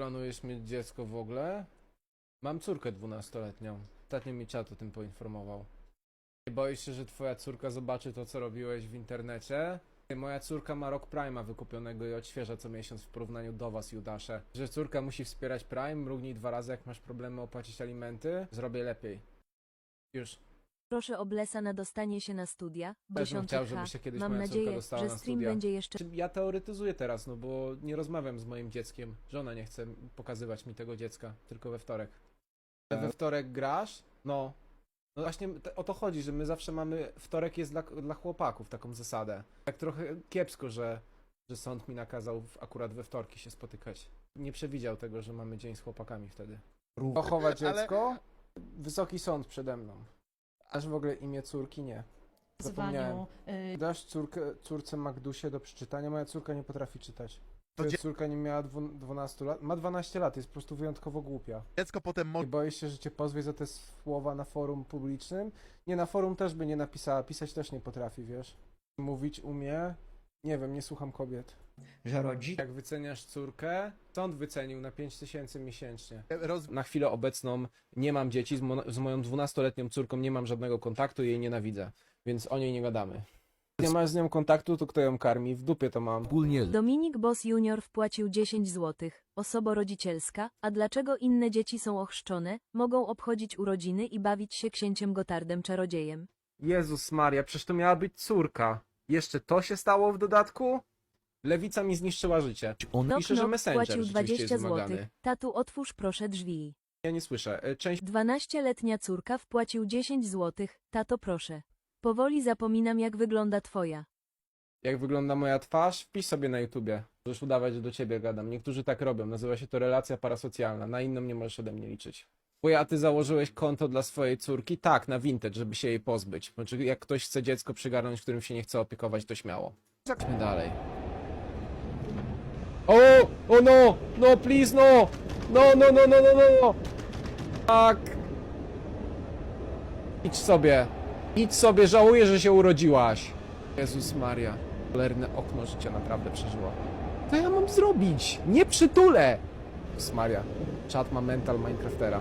Planujesz mieć dziecko w ogóle? Mam córkę dwunastoletnią. Ostatnio mi czat o tym poinformował. Nie boisz się, że twoja córka zobaczy to, co robiłeś w internecie? Moja córka ma rok Prime'a wykupionego i odświeża co miesiąc w porównaniu do was, Judasze. Że córka musi wspierać Prime, mrugnij dwa razy, jak masz problemy opłacić alimenty. Zrobię lepiej. Już. Proszę o Blesa na dostanie się na studia. bym Bosiątek chciał, H. żeby się kiedyś Mam moja córka nadzieję, dostała że na stream studia. będzie jeszcze Czy Ja teoretyzuję teraz, no bo nie rozmawiam z moim dzieckiem. Żona nie chce pokazywać mi tego dziecka, tylko we wtorek. We wtorek grasz? No. No właśnie te- o to chodzi, że my zawsze mamy. Wtorek jest dla, dla chłopaków, taką zasadę. Tak trochę kiepsko, że, że sąd mi nakazał w, akurat we wtorki się spotykać. Nie przewidział tego, że mamy dzień z chłopakami wtedy. Pochować Ale- dziecko? Wysoki sąd przede mną. Aż w ogóle imię córki nie. Zapomniałem. Zwaniu, y, Dasz córkę, córce Magdusie do przeczytania? Moja córka nie potrafi czytać. To Moja dzie- córka nie miała dwu- 12 lat. Ma 12 lat, jest po prostu wyjątkowo głupia. Dziecko potem Nie może boisz się, że cię pozwie za te słowa na forum publicznym? Nie, na forum też by nie napisała. Pisać też nie potrafi, wiesz. Mówić umie? Nie wiem, nie słucham kobiet. że rodzic Jak wyceniasz córkę? Sąd wycenił na 5000 miesięcznie. roz... Na chwilę obecną nie mam dzieci, z, mo- z moją 12-letnią córką nie mam żadnego kontaktu, jej nienawidzę, więc o niej nie gadamy. Nie masz z nią kontaktu, to kto ją karmi? W dupie to mam. Wspólnie Dominik Boss Junior wpłacił 10 zł. Osoba rodzicielska. A dlaczego inne dzieci są ochrzczone? Mogą obchodzić urodziny i bawić się księciem Gotardem czarodziejem. Jezus Maria, przecież to miała być córka. Jeszcze to się stało w dodatku? Lewica mi zniszczyła życie. on Knock Pisze, że Knock Messenger rzeczywiście jest 20 zł. wymagany. Tatu otwórz proszę drzwi. Ja nie słyszę. E, Część 12-letnia córka wpłacił 10 zł. Tato proszę. Powoli zapominam jak wygląda twoja. jak wygląda moja twarz, wpisz sobie na YouTubie. Możesz udawać, że do ciebie gadam. Niektórzy tak robią. Nazywa się to relacja parasocjalna. Na inną nie możesz ode mnie liczyć. Bo a ty założyłeś konto dla swojej córki? Tak, na Vintage, żeby się jej pozbyć. Znaczy, jak ktoś chce dziecko przygarnąć, którym się nie chce opiekować, to śmiało. Idźmy dalej. O! O no! No, please, no! No, no, no, no, no, no! no. Tak! Idź sobie. Idź sobie, żałuję, że się urodziłaś. Jezus Maria. Cholerne okno życia naprawdę przeżyła. Co ja mam zrobić? Nie przytulę! Jezus Maria. Czat ma mental Minecraftera.